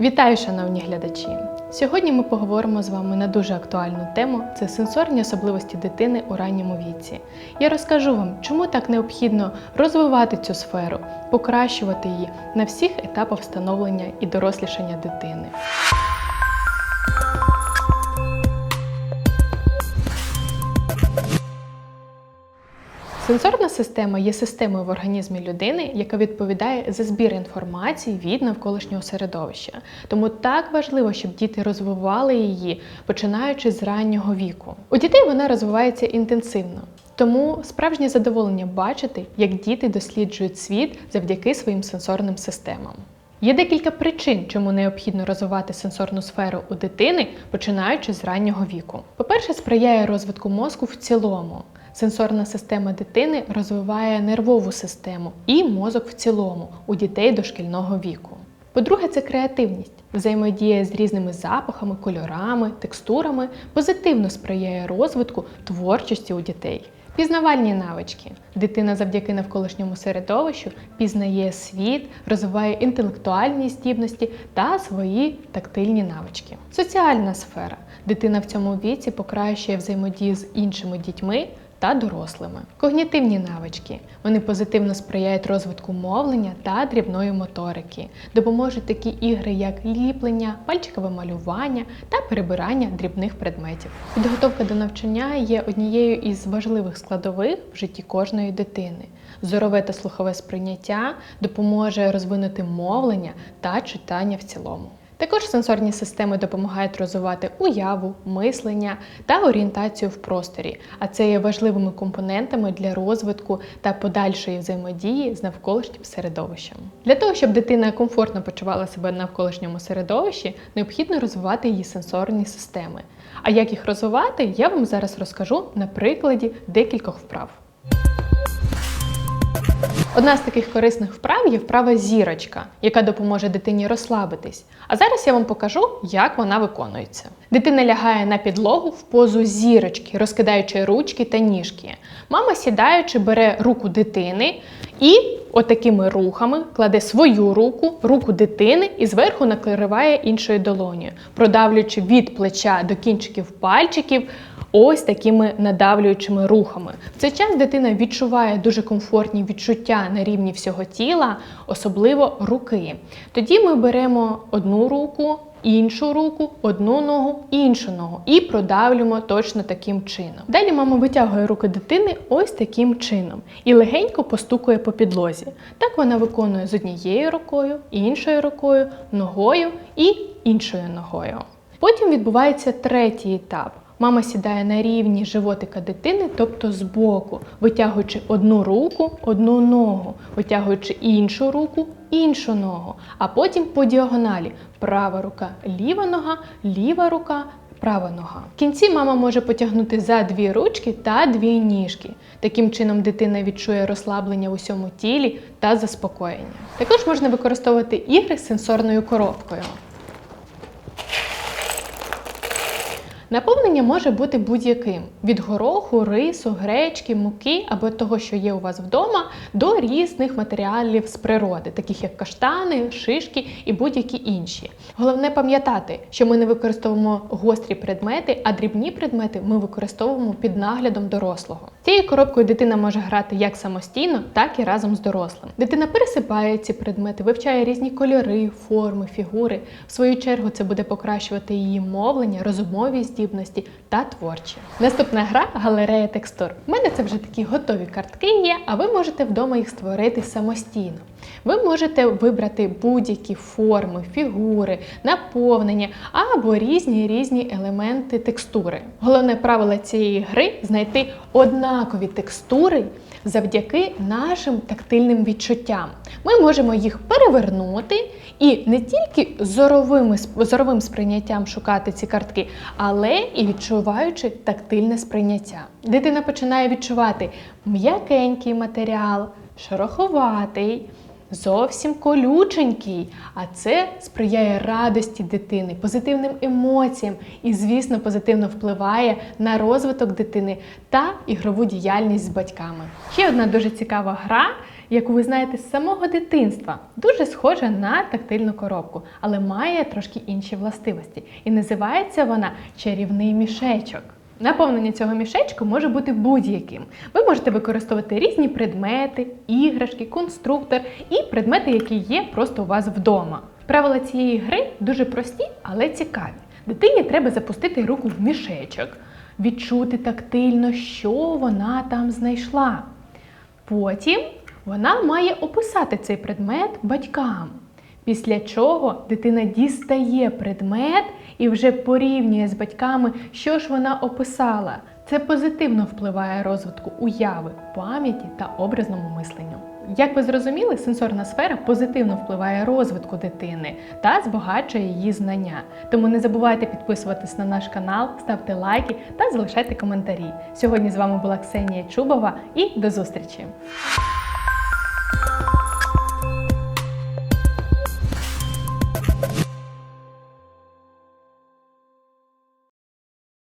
Вітаю, шановні глядачі! Сьогодні ми поговоримо з вами на дуже актуальну тему це сенсорні особливості дитини у ранньому віці. Я розкажу вам, чому так необхідно розвивати цю сферу, покращувати її на всіх етапах становлення і дорослішання дитини. Сенсорна система є системою в організмі людини, яка відповідає за збір інформації від навколишнього середовища. Тому так важливо, щоб діти розвивали її, починаючи з раннього віку. У дітей вона розвивається інтенсивно. Тому справжнє задоволення бачити, як діти досліджують світ завдяки своїм сенсорним системам. Є декілька причин, чому необхідно розвивати сенсорну сферу у дитини, починаючи з раннього віку. По-перше, сприяє розвитку мозку в цілому. Сенсорна система дитини розвиває нервову систему і мозок в цілому у дітей дошкільного віку. По-друге, це креативність. Взаємодія з різними запахами, кольорами, текстурами позитивно сприяє розвитку творчості у дітей. Пізнавальні навички. Дитина завдяки навколишньому середовищу пізнає світ, розвиває інтелектуальні здібності та свої тактильні навички. Соціальна сфера. Дитина в цьому віці покращує взаємодію з іншими дітьми та дорослими. Когнітивні навички. Вони позитивно сприяють розвитку мовлення та дрібної моторики, допоможуть такі ігри, як ліплення, пальчикове малювання та перебирання дрібних предметів. Підготовка до навчання є однією із важливих складових в житті кожної дитини. Зорове та слухове сприйняття допоможе розвинути мовлення та читання в цілому. Також сенсорні системи допомагають розвивати уяву, мислення та орієнтацію в просторі, а це є важливими компонентами для розвитку та подальшої взаємодії з навколишнім середовищем. Для того, щоб дитина комфортно почувала себе в навколишньому середовищі, необхідно розвивати її сенсорні системи. А як їх розвивати, я вам зараз розкажу на прикладі декількох вправ. Одна з таких корисних вправ є вправа зірочка, яка допоможе дитині розслабитись. А зараз я вам покажу, як вона виконується. Дитина лягає на підлогу в позу зірочки, розкидаючи ручки та ніжки. Мама, сідаючи, бере руку дитини і отакими рухами кладе свою руку, руку дитини і зверху накриває іншою долонею, продавлюючи від плеча до кінчиків пальчиків ось такими надавлюючими рухами. В цей час дитина відчуває дуже комфортні відчуття на рівні всього тіла, особливо руки. Тоді ми беремо одну руку. Іншу руку, одну ногу, іншу ногу і продавлюємо точно таким чином. Далі мама витягує руки дитини ось таким чином і легенько постукує по підлозі. Так вона виконує з однією рукою, іншою рукою, ногою і іншою ногою. Потім відбувається третій етап. Мама сідає на рівні животика дитини, тобто збоку, витягуючи одну руку, одну ногу, витягуючи іншу руку, іншу ногу, а потім по діагоналі права рука, ліва нога, ліва рука. Права нога. В кінці мама може потягнути за дві ручки та дві ніжки. Таким чином дитина відчує розслаблення в усьому тілі та заспокоєння. Також можна використовувати ігри з сенсорною коробкою. Наповнення може бути будь-яким: від гороху, рису, гречки, муки або того, що є у вас вдома, до різних матеріалів з природи, таких як каштани, шишки і будь-які інші. Головне пам'ятати, що ми не використовуємо гострі предмети, а дрібні предмети ми використовуємо під наглядом дорослого. Цією коробкою дитина може грати як самостійно, так і разом з дорослим. Дитина пересипає ці предмети, вивчає різні кольори, форми, фігури. В свою чергу це буде покращувати її мовлення, розумові здібності та творчі. Наступна гра галерея текстур. У мене це вже такі готові картки є, а ви можете вдома їх створити самостійно. Ви можете вибрати будь-які форми, фігури, наповнення або різні різні елементи текстури. Головне правило цієї гри знайти однакові текстури завдяки нашим тактильним відчуттям. Ми можемо їх перевернути і не тільки зоровим, зоровим сприйняттям шукати ці картки, але і відчуваючи тактильне сприйняття. Дитина починає відчувати м'якенький матеріал, шероховатий. Зовсім колюченький, а це сприяє радості дитини, позитивним емоціям і, звісно, позитивно впливає на розвиток дитини та ігрову діяльність з батьками. Ще одна дуже цікава гра яку ви знаєте з самого дитинства. Дуже схожа на тактильну коробку, але має трошки інші властивості. І називається вона чарівний мішечок. Наповнення цього мішечку може бути будь-яким. Ви можете використовувати різні предмети, іграшки, конструктор і предмети, які є просто у вас вдома. Правила цієї гри дуже прості, але цікаві. Дитині треба запустити руку в мішечок, відчути тактильно, що вона там знайшла. Потім вона має описати цей предмет батькам. Після чого дитина дістає предмет і вже порівнює з батьками, що ж вона описала. Це позитивно впливає розвитку уяви, пам'яті та образному мисленню. Як ви зрозуміли, сенсорна сфера позитивно впливає розвитку дитини та збагачує її знання. Тому не забувайте підписуватись на наш канал, ставте лайки та залишайте коментарі. Сьогодні з вами була Ксенія Чубова і до зустрічі!